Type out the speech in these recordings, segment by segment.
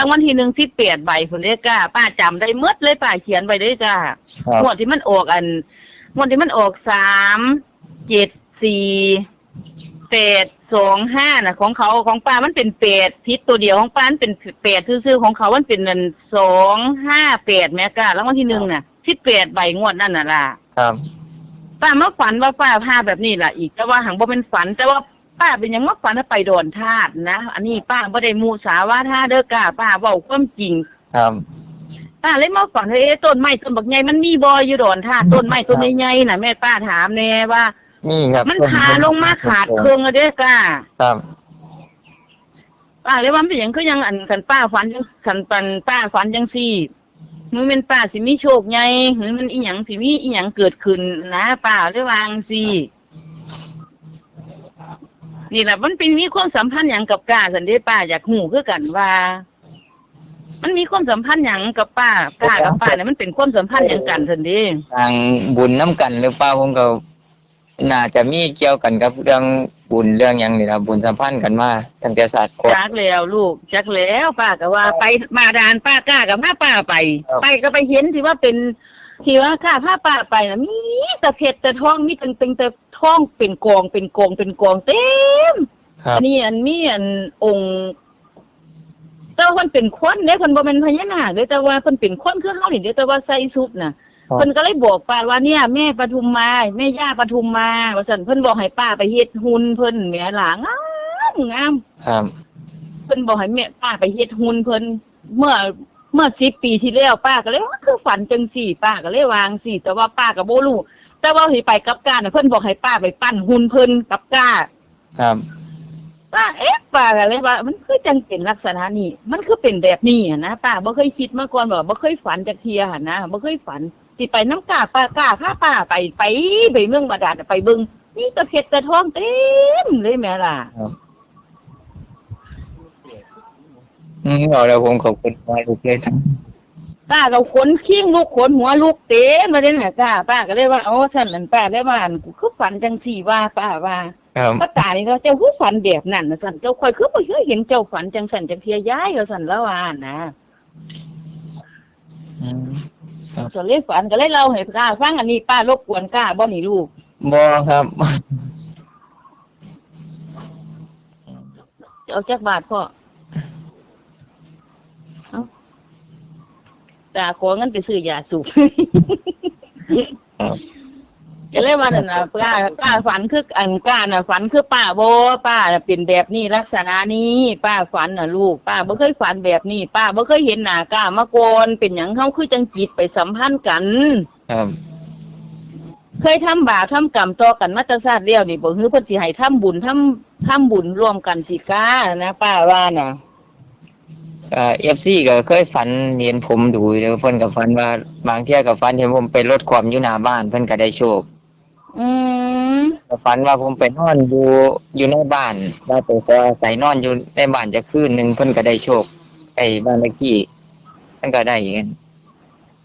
รางวัลที่หนึ่งสิบแปดใบคนเด้ก้าป้าจำได้หมดเลยป้าเขียนไว้ได้ก้าครับงวดที่มันออกอันงวดที่มันออกสามเจ็ดสี่แปดสองห้าน่ะของเขาของป้ามันเป็นแปดพิษตัวเดียวของป้ามันเป็นแปดซื่อๆของเขามันเป็นเงินสองห้าแปดแม่ก้ารางวัลที่หนึ่งน่ะสิบแปดใบงวดนั่นน่ะล่ะครับป้ามาฝันว่าป้าพาแบบนี้ล่ะ อีกแต่ว่าหังบ่เป็นฝันแต่ว่า ป้าเป็นหยังมาฝันว่าไปโดนทาสนะ อันนี้ป้าบ่ได้มูสาว่าท่าเด้อกาป้าเว้าความจริง ครับป้าเลยมาฝันว่าเอ๊ะต้นไม้ต้นบักใหญ่มันมีบ่อยู่โดนทาสต้นไม้ต้นใหญ่ๆน่ะแม่ป้าถามแน่ว่า นี่ครับมันพาลงมาขาดเครื่องแล้วเด้อกาครับป้าเลยว่ามันเป็นหยังคือยังอันคันป้าฝันจังคันปันป้าฝันจังซี่มือเป็นป้าสิมีโชคใหญ่หรือมันอีหยังสิมีอีหยังเกิดขึ้นนะป้าเลยวาจังซี่ นี่แหละมันเป็นมีความสัมพันธ์อย่างกับกาสันเดป้าอยากหูคือกันว่า มันมีความสัมพันธ์อย่างกับป้ากากับป้าเนี่ยมันเป็นความสัมพันธ์อย่างกันสันเดทางบุญน้ำกันหรือเปล่าผมก็น่าจะมีเกี่ยวกันกับเรื่องบุญเรื่องหยังนี่นะบุญสัมพันธ์กันมาตั้งแต่ศาสตร์คนจักแล้วลูกจักแล้วป้าก็ว่าไปมาดานป้ากล้ากับพาป้าไปครับไปก็ไปเห็นที่ว่าเป็น ที่ว่าข้าพาป้าไปนะมีแต่เพชรแต่ทองมีเป็นเป็นแต่ทองเป็นกองเป็นกองเป็นกองเต็มครับอันนี้อันมีอันองค์แต่ว่าเพิ่นเป็นคนเด้เพิ่นบ่แม่นพญานาคเด้แต่ว่าเพิ่นเป็นคนคือเฮานี่เด้แต่ว่าใส่ชุดน่ะครับเพิ่นก็เลยบอกป้าว่าเนี่ยแม่ปทุมมาแม่ย่าปทุมมาว่าซั่นเพิ่นบอกให้ป้าไปเฮ็ดหุ่นเพิ่นแหมหลางามงามครับเพิ่นบอกให้แม่ป้าไปเฮ็ดหุ่นเพิ่นเมื่อ เมื่อ10ปีที่แล้วป้าก็เลยว่าคือฝันจังซี่ ป้าก็เลยวาจั่งซี่ แต่ว่าป้าก็บ่รู้แต่ว่าสิไปกับกาน่ะเพิ่นบอกให้ป้าไปปั้นหุ่นเพิ่นกับกาครับป้าเอ๊ะป้าก็เลยว่า มันคือจังเป็นลักษณะนี้มันคือเป็นแบบนี้อะนะป้าบ่เคยคิดมาก่อนว่าบ่เคยฝันจักเที่ยหั่นนะบ่เคยฝันสิไปน้ำกาป้ากาพาป้าไปไปไปเมืองบาดาลไปเบิ่งนี่ตะเพชรตะทองเต็มเลยแม่ล่ะ อืมเอาแล้วผมขอบคุณมากเลยทั้งป้าเราขนคิ้งลูกขนหัวลูกเต็มมาเลยน่ะกาป้าก็เลยว่าโอ้ฉันนั่นป้าได้ว่าอั่นกูคือฝันจังสี่ว่าป้าว่าครับป้าตานี่เราเจ้าคือฝันแบบนั้นนะสั่นเจ้าคอยคือบ่เคยเห็นเจ้าฝันจังสั่นจังเทียย้ายก็สั่นแล้วว่านะอืมส่วนเล่ฝันก็เลยเล่าให้ป้าฟังอันนี้ป้ารบกวนก้าบ่นี่ลูกบ่ครับเอาจักบาทพ่อเอา ตาขอเงินไปซื้อยาสูบครับก็เลยว่านั่นน่ะป้าป้าฝันคืออันป้าน่ะฝันคือป้าโบป้าน่ะเป็นแบบนี้ลักษณะนี้ ป้าฝันน่ะลูก ป้าบ่เคยฝันแบบนี้ ป้าบ่เคยเห็นหน้ากล้ามาก่อนเป็นหยังเขาคือจังจิตไปสัมพันธ์กันครับเคยทำบาปทำกรรมต่อกันมาแตชาติเดียวนี่บ่ฮือเพิ่นสิให้ทำบุญทำทำบุญร่วมกันสิกานะป้าว่าน่ะ เอ่อฟซีก็เคยฝันเห็นผมดูเดี๋ยวเพิ่นก็ฝันว่าบางเที่ยก็ฝันเห็นผมไปรถความอยู่หน้าบ้านเพิ่นก็ได้โชคอืมก็ฝันว่าผมไปนอนอยู่อยู่ในบ้านว่าไปขออาศัยนอนอยู่ในบ้านจะคืนหนึงเพิ่นก็ได้โชคไอ้บ้านเลขที่เพิ่นก็ได้อย่างนั้น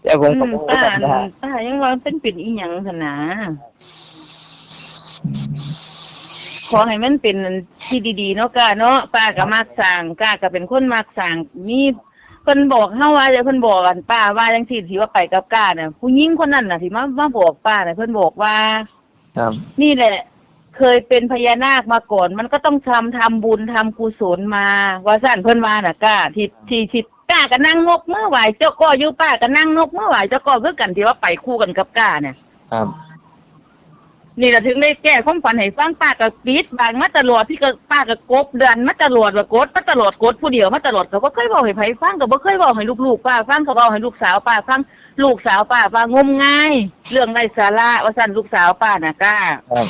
แล้วผมก็อืมบ่รู้ป้ากันว่าป้ายังว่าเป็นเป็นอีหยังซั่นนะ ขอให้มันเป็นที่ดีๆเนาะกาเนาะป้าก็มักสร้างกาก็เป็นคนมักสร้างมีเพิ่นบอกเฮาว่าเดี๋ยวเพิ่นบอกกันป้าว่าจังซี่ที่ว่าไปกับกาน่ะผู้หญิงคนนั้นน่ะที่มามาบอกป้าน่ะเพิ่นบอกว่า ครับ นี่แหละ เคยเป็นพญานาคมาก่อน มันก็ต้องทำทำบุญทำกุศลมา ว่าสั่นเพิ่นว่าน่ะก้าที่ที่ที่ก้าก็นั่งนกเมื่อไหวเจ้าก็อยู่ป้าก็นั่งนกเมื่อไหวเจ้าก็คือกันที่ว่าไปคู่กันกับก้าเนี่ยครับ นี่แหละถึงได้แก้ความฝันให้ฟังป้าก็ปิดบางมาตลอดพี่ก็ป้าก็กบเดือนมาตลอดว่ากดมาตลอดกดผู้เดียวมาตลอดก็บ่เคยบอกให้ไผฟังก็บ่เคยบอกให้ลูกๆป้าฟังก็บอกให้ลูกสาวป้าฟังลูกสาวป้าว่างมงาย เรื่องไร้สาระว่าสั่นลูกสาวป้าน่ะก้าครับ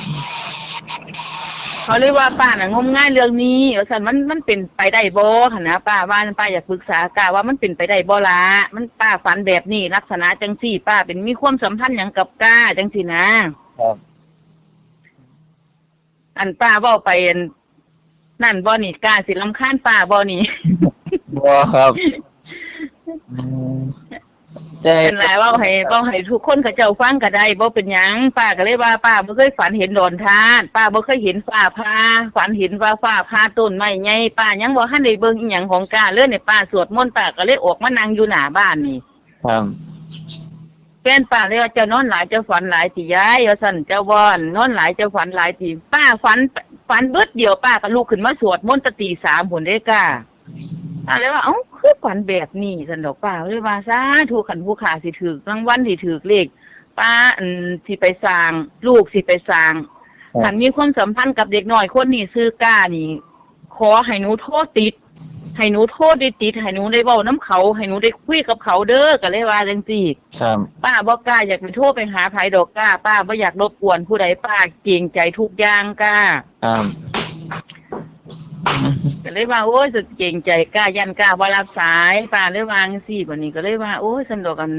เขาเรียกว่าป้าน่ะงมง่ายเรื่องนี้ว่าสันมันมันเป็นไปได้บ่หั่นนะป้าว่าป้าอยากปรึกษากาว่ามันเป็นไปได้บ่ละมันป้าฝันแบบนี้ลักษณะจังสี่ ป้าเป็นมีความสัมพันธ์หยังกับกาจังสี่นะครับ อันป้าเว้าไปอันนั่นบ่นี่กาสิลำคาญป้าบ่นี่บ่ครับอืมแต่ เป็นไรเว่าให้เว่าให้ทุกคนเขาเจ้าฟังก็ได้บ่เป็นหยังป้าก็เลยว่าป้าบ่เคยฝันเห็นดอนทานป้าบ่เคยเห็นฟ้าผ่าฝันเห็นว่าฟ้าผ่าต้นไม้ใหญ่ป้ายังบ่ทันได้เบิ่งอีหยังของกาเลยเนี่ยป้าสวดมนต์ป้าก็เลยออกมานั่งอยู่หน้าบ้านนี่ ครับแฟนป้าเลยว่าเจ้านอนหลายเจ้าฝันหลายติยายว่าซั่นเจ้าว่อนนอนหลายเจ้าฝันหลายติป้าฝันฝันเบิดเดียวป้าก็ลุกขึ้นมาสวดมนต์แตตีสามพุ่นเด้กาป้าเลยว่าเอ้าคือฝันแบบนี้ซั่นดอกป้าเลยว่าสาธุขันผู้ขาสิถูกรางวัลสิถูกเลขป้าอันสิไปสร้าง ลูกสิไปสร้างครับขันมีความสัมพันธ์กับเด็กน้อยคนนี้ซื้อก้านี่ ขอให้หนูโทษติด ให้หนูโทษได้ติดให้หนูได้เว้าน้ำเขาให้หนูได้คุยกับเขาเด้อก็เลยว่าจังซี่ครับป้าบ่กล้าอยากไปโทษไปหาไผดอกกล้า ป้าบ่อยากรบกวนผู้ใดป้าเกรงใจทุกอย่างกล้าครับก็เลยว่าโอ้ยสุดเกรงใจกล้ายันกล้าบ่รับสายป้าเลยวาจังซี่บัดนี้ก็เลยว่า โอ้ยสนดอกกัน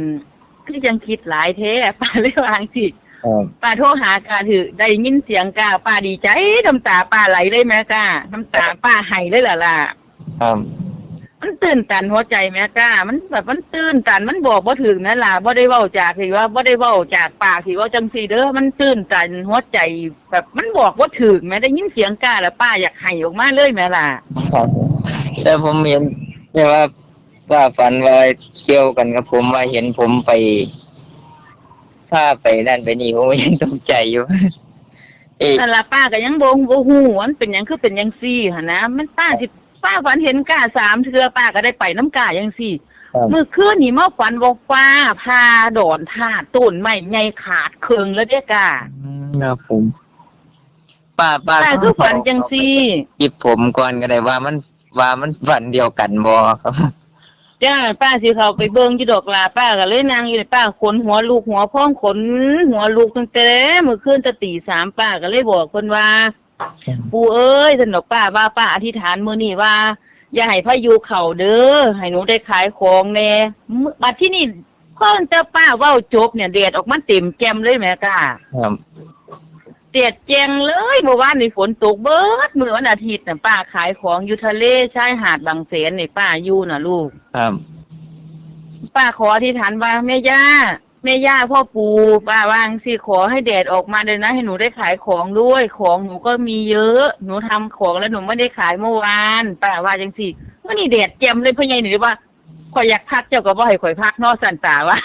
คือจังคิดหลายแท้ป้าเลยวาจังซี่ครับป้าโทรหากาถือได้ยินเสียงกาป้าดีใจน้ำตาป้าไหลเลยแม่กาน้ำตาป้าไหลเลยล่ะล่ะ ครับมันตื่นตันหัวใจแม่กามันแบบมันตื่นตันมันบอกว่าถึงนั่นล่ะบ่ได้เว้าจากที่ว่าบ่ได้เว้าจากปากที่ว่าจังซี่เด้อมันตื่นตันหัวใจแบบมันบอกว่าถึงแม่ได้ยินเสียงกาแล้วป้าอยากไหออกมาเลยแม่ล่ะครับ แต่ผมเห็นแต่ว่าว่าฝันว่าเกี่ยวกันกับผมว่าเห็นผมไปถ้าไปนั่นไปนี่ผมก็ยังตกใจอยู่เอ๊ะนั่นล่ะป้าก็ยังบ่บ่ฮู้ว่ามันเป็นหยังคือเป็นหยังซี่หั่นนะมันป้าสิ ป้าฝันเห็นกาสามเทื่อป้าก็ได้ไปน้ำกาจังซี่ครับเมื่อคืนนี่มาฝันว่าฟ้าพาดอนธาตุต้นไม้ใหญ่ขาดเคืองแล้วเด้อกาอืมครับผมป้าป้าป้าคือฝันจังซี่หยิบผมก่อนก็ได้ว่ามันว่ามันฝันเดียวกันบ่ครับจ้าป้าสิเขาไปเบิ่งอยู่ดอกลาป้าก็เลยนั่งอยู่ในป้าขนหัวลูกหัวพ่องขนหัวลูกตั้งแต่เมื่อคืนตะตีสามป้าก็เลยบอกคนว่า ปู่เอ้ยสนดอกป้าว่าป้าอธิษฐานมื้อนี้ว่า อย่าให้พายุเข้าเด้อให้หนูได้ขายของแน่มื้อบัดที่นี่พอแต่ป้าเว้าจบเนี่ยแดดออกมาเต็มแก้มเลยแม่กาครับเตียดแจงเลยเมื่อวานนี่ฝนตกเบิดมื้อวันอาทิตย์น่ะป้าขายของอยู่ทะเลชายหาดบางแสนนี่ป้าอยู่น่ะลูก ครับ ป้าขออธิษฐานว่าแม่ย่า แม่ย่าพ่อปู่ป้าวาจังสิขอให้แดดออกมาเลยนะให้หนูได้ขายของด้วย ของหนูก็มีเยอะ หนูทำของแล้วหนูไม่ได้ขายเมื่อวานป้าว่าจังสิว่านี่แดดแจ่มเลยพ่อใหญ่หนูว่าข่อยอยากพักเจ้าก็บ่ให้ข่อยพักเนอสันตาว่า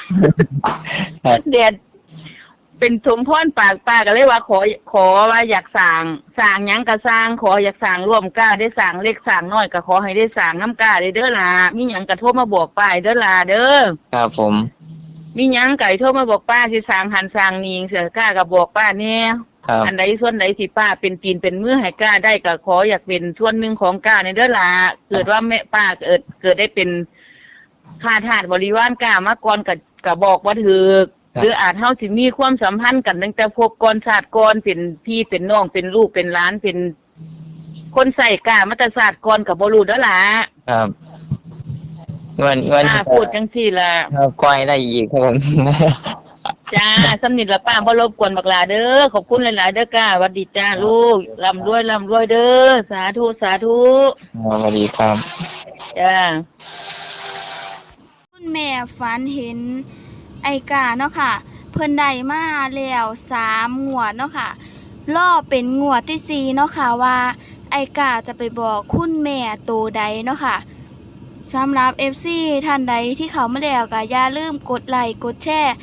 ครับแดดเป็นสมพรปากป้าก็เลยว่าขอขอว่าอยากสั่งสั่งหยังก็สร้างขออยากสั่งร่วมกล้าได้สั่งเล็กสั่งน้อยก็ขอให้ได้สั่งน้ำกล้าได้เด้อล่ะมีหยังก็โทรมาบอกป้าเด้อล่ะเด้อครับผม มีหยังไก่โทรมาบอกป้าสิสั่งหันสั่งนิงเสือกล้าก็บอกป้าแน่ครับอันใดส่วนใดที่ป้าเป็นตีนเป็นมือให้กล้าได้ก็ขออยากเป็นส่วนหนึ่งของกล้าในเด้อล่ะเกิดว่าแม่ป้าเกิดเกิดได้เป็นข้าทาสบริวารกล้ามาก่อนก็ก็บอกว่าถือครับ หรืออาจเฮาสิมีความสัมพันธ์กันตั้งแต่พบก่อนชาติก่อนเป็นพี่เป็นน้องเป็นลูกเป็นหลานเป็น คนใส่กล้ามาแตศาสตร์ก่อนก็บ่รู้เด้อล่ะ ครับ เงินเงินป้าพูดจังซี่ล่ะครับก้อยได้อีกครับผมจ้าสำนิทละป้าบ่รบกวนบักหลาเด้อขอบคุณหลายๆเด้อก้าหวัดดีจ้าลูกร่ำรวยร่ำรวยเด้อสาธุสาธุสวัสดีครับจ้าคุณแม่ฝันเห็นไอกาเนาะค่ะ เพิ่นได้มาแล้วสามงวดเนาะค่ะล่อเป็นงวดที่สี่เนาะค่ะว่าไอกาจะไปบอกคุณแม่โตใดเนาะค่ะ สำหรับ FC ท่านใดที่เขามาแล้วก็อย่าลืมกดไลค์กดแชร์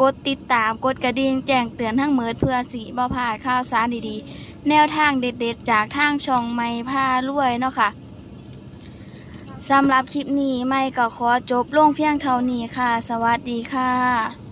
กดติดตามกดกระดิ่งแจ้งเตือนทั้งเมิดเพื่อสีบ่พลาดข่าวสารดีๆ แนวทางเด็ดๆ จากทางช่องไม้พารวยเนาะค่ะสำหรับคลิปนี้ไม่ก็ขอจบลงเพียงเท่านี้ค่ะ สวัสดีค่ะ